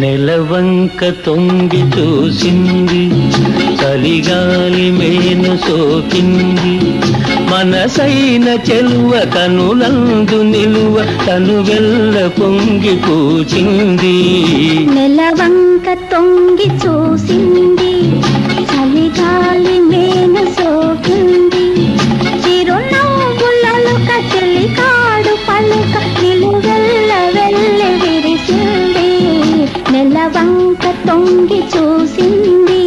నెలవంక తొంగి చూసింది చలిగాలి మేను సోకింది. మనసైన చెల్వ కనులందు నిలువ తను వెళ్ళ పొంగి పూచింది నెలవంక తొంగి చూసింది వంక తొంగి చూసింది.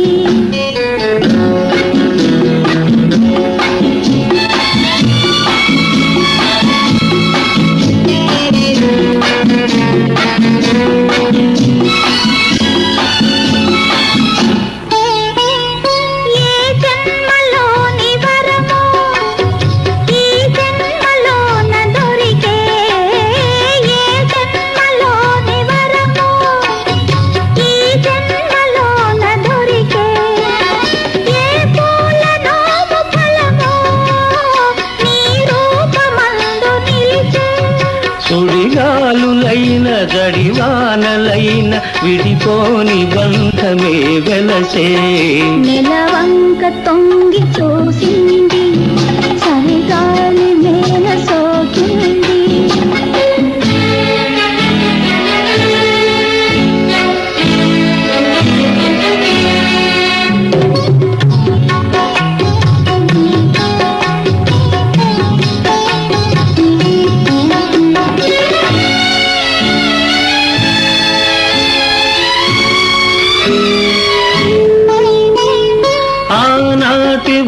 గడివానలైన విడిపోని బంధమే వెలసే. నెలవంక తొంగి చూసింది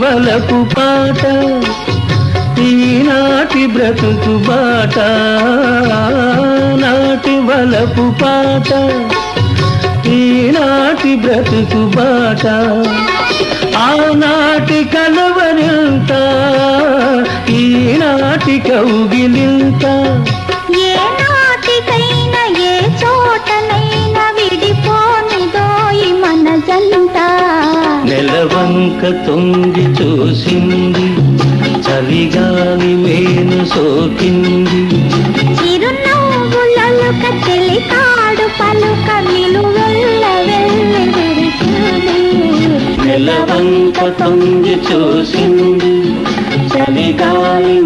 ఆనాటి పాట ఈనాటి బ్రతుకు బాట నాటి వలపు పాట ఈనాటి బ్రతుకు బాట. ఆనాటి కలవరింత ఈనాటి కౌగిలింత నెలవంక తొంగి చూసింది. చలిగాలి మేను సోకింది. చిరునవ్వులలో కచెలి కాడు నెలవంక తొంగి చూసింది. చలిగాలి